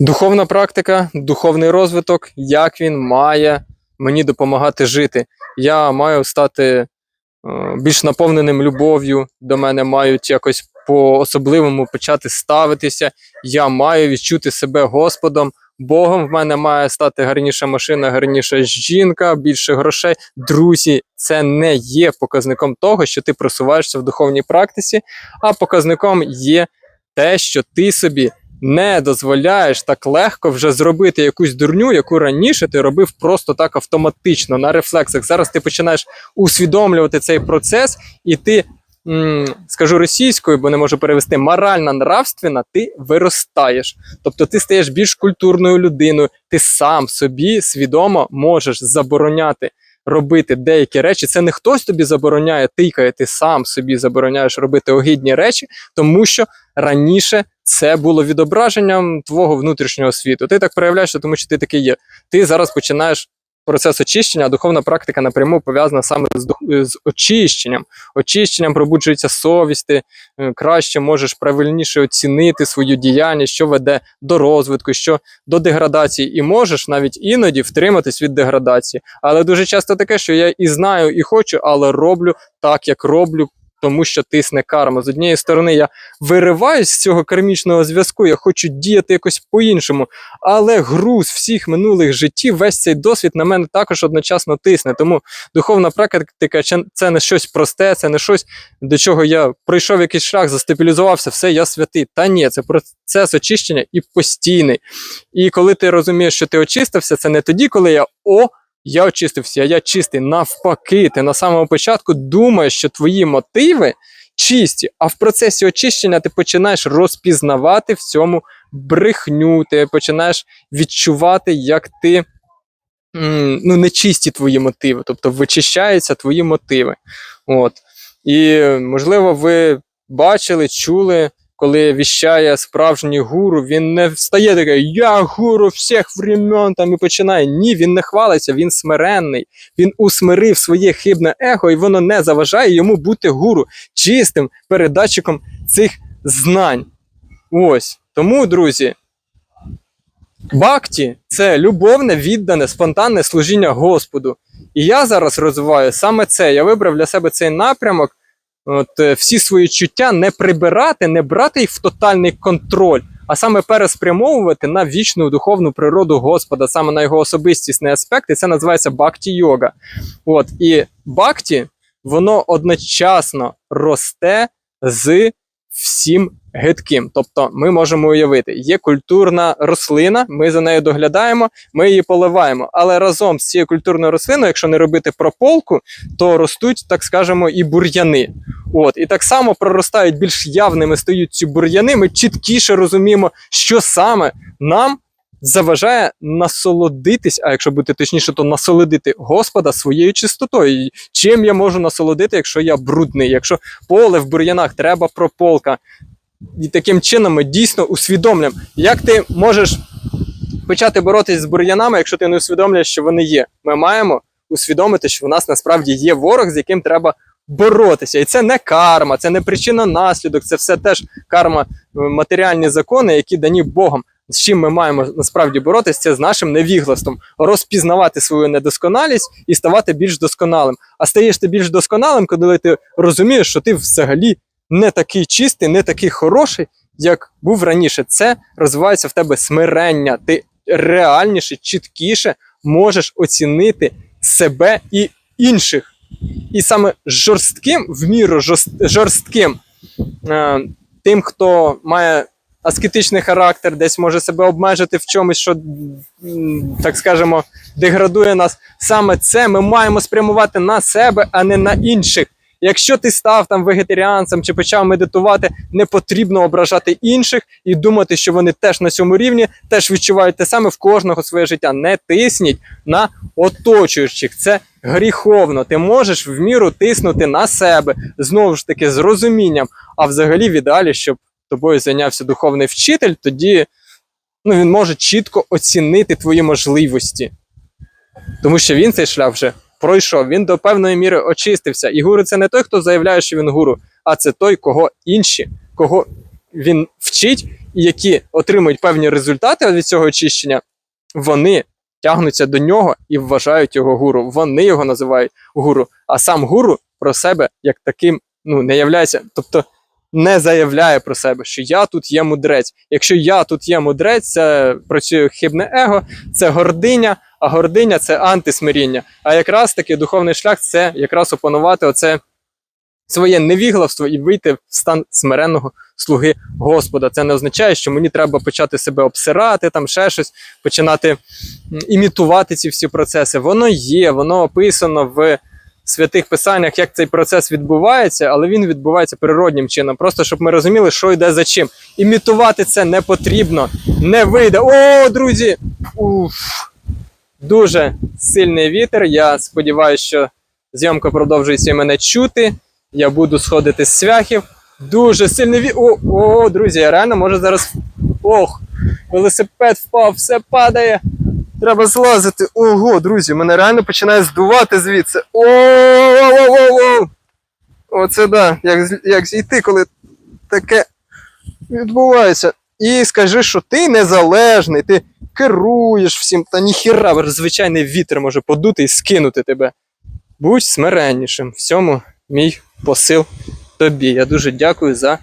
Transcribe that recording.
Духовна практика, духовний розвиток, як він має мені допомагати жити. Я маю стати е, більш наповненим любов'ю, до мене мають якось по-особливому почати ставитися. Я маю відчути себе Господом. Богом в мене має стати гарніша машина, гарніша жінка, більше грошей. Друзі, це не є показником того, що ти просуваєшся в духовній практиці, а показником є те, що ти собі не дозволяєш так легко вже зробити якусь дурню, яку раніше ти робив просто так автоматично на рефлексах. Зараз ти починаєш усвідомлювати цей процес, і ти, скажу російською, бо не можу перевести, морально нравственно ти виростаєш. Тобто ти стаєш більш культурною людиною, ти сам собі свідомо можеш забороняти. Робити деякі речі, це не хтось тобі забороняє, тикає, ти сам собі забороняєш робити огидні речі, тому що раніше це було відображенням твого внутрішнього світу. Ти так проявляєшся, тому що ти такий є. Ти зараз починаєш процес очищення, а духовна практика напряму пов'язана саме з, з очищенням. Очищенням пробуджується совість, ти е, краще можеш правильніше оцінити свою діяльність, що веде до розвитку, що до деградації, і можеш навіть іноді втриматись від деградації. Але дуже часто таке, що я і знаю, і хочу, але роблю так, як роблю. Тому що тисне карма. З однієї сторони, я вириваюсь з цього кармічного зв'язку, я хочу діяти якось по-іншому. Але груз всіх минулих життів, весь цей досвід на мене також одночасно тисне. Тому духовна практика це- не щось просте, це не щось, до чого я пройшов якийсь шлях, застабілізувався, все, я святий. Та ні, це процес очищення і постійний. І коли ти розумієш, що ти очистився, це не тоді, коли я о. Я очистився, я чистий. Навпаки, ти на самому початку думаєш, що твої мотиви чисті, а в процесі очищення ти починаєш розпізнавати в цьому брехню, ти починаєш відчувати, як ти ну, нечисті твої мотиви, тобто вичищаються твої мотиви. От. І можливо, ви бачили, чули, коли віщає справжній гуру, він не встає такий, я гуру всіх времен там і починає. Ні, він не хвалиться, він смиренний. Він усмирив своє хибне его, і воно не заважає йому бути гуру, чистим передатчиком цих знань. Ось. Тому, друзі, бакті це любовне, віддане, спонтанне служіння Господу. І я зараз розвиваю саме це. Я вибрав для себе цей напрямок. От е, всі свої чуття не прибирати, не брати їх в тотальний контроль, а саме переспрямовувати на вічну духовну природу Господа, саме на його особистісний аспект, і це називається бакті йога. От і бакті, воно одночасно росте з всім гидким. Тобто, ми можемо уявити, є культурна рослина, ми за нею доглядаємо, ми її поливаємо. Але разом з цією культурною рослиною, якщо не робити прополку, то ростуть, так скажемо, і бур'яни. От, і так само проростають більш явними стають ці бур'яни. Ми чіткіше розуміємо, що саме нам заважає насолодитись, а якщо бути точніше, то насолодити Господа своєю чистотою. Чим я можу насолодити, якщо я брудний? Якщо поле в бур'янах треба прополка. І таким чином ми дійсно усвідомлюємо, як ти можеш почати боротися з бур'янами, якщо ти не усвідомлюєш, що вони є. Ми маємо усвідомити, що в нас насправді є ворог, з яким треба боротися. І це не карма, це не причина наслідок, це все теж карма, е, матеріальні закони, які дані Богом. З чим ми маємо насправді боротися, це з нашим невіглаством, розпізнавати свою недосконалість і ставати більш досконалим. А стаєш ти більш досконалим, коли ти розумієш, що ти взагалі не такий чистий, не такий хороший, як був раніше. Це розвивається в тебе смирення. Ти реальніше, чіткіше можеш оцінити себе і інших. І саме жорстким, в міру жорст- жорстким, е, тим, хто має аскетичний характер, десь може себе обмежити в чомусь, що, так скажемо, деградує нас. Саме це ми маємо спрямувати на себе, а не на інших. Якщо ти став там вегетаріанцем чи почав медитувати, не потрібно ображати інших і думати, що вони теж на цьому рівні, теж відчувають те саме в кожного своє життя. Не тисніть на оточуючих. Це гріховно. Ти можеш в міру тиснути на себе знову ж таки з розумінням. А взагалі, в ідеалі, щоб тобою зайнявся духовний вчитель, тоді ну, він може чітко оцінити твої можливості. Тому що він цей шлях вже пройшов, він до певної міри очистився. І гуру це не той, хто заявляє, що він гуру, а це той, кого інші, кого він вчить, і які отримують певні результати від цього очищення, вони тягнуться до нього і вважають його гуру. Вони його називають гуру. А сам гуру про себе як таким ну, не являється, тобто не заявляє про себе, що я тут є мудрець. Якщо я тут є мудрець, це працює хибне его, це гординя, а гординя це антисмиріння. А якраз таки духовний шлях це якраз опанувати оце своє невігластво і вийти в стан смиренного слуги Господа. Це не означає, що мені треба почати себе обсирати, там ще щось, починати імітувати ці всі процеси. Воно є, воно описано в святих писаннях, як цей процес відбувається, але він відбувається природнім чином. Просто щоб ми розуміли, що йде за чим. Імітувати це не потрібно, не вийде. О, друзі! Уф. Дуже сильний вітер. Я сподіваюся, що зйомка продовжується і мене чути. Я буду сходити з свяхів. Дуже сильний вітер. О, о, друзі, я реально можу зараз. Ох, велосипед впав, все падає. Треба злазити. Ого, друзі, мене реально починає здувати звідси. О, о, о, о. Оце да. Як, як зійти, коли таке відбувається. І скажи, що ти незалежний, ти керуєш всім, та ніхіра, звичайний вітер може подути і скинути тебе. Будь смиреннішим. В цьому мій посил тобі. Я дуже дякую за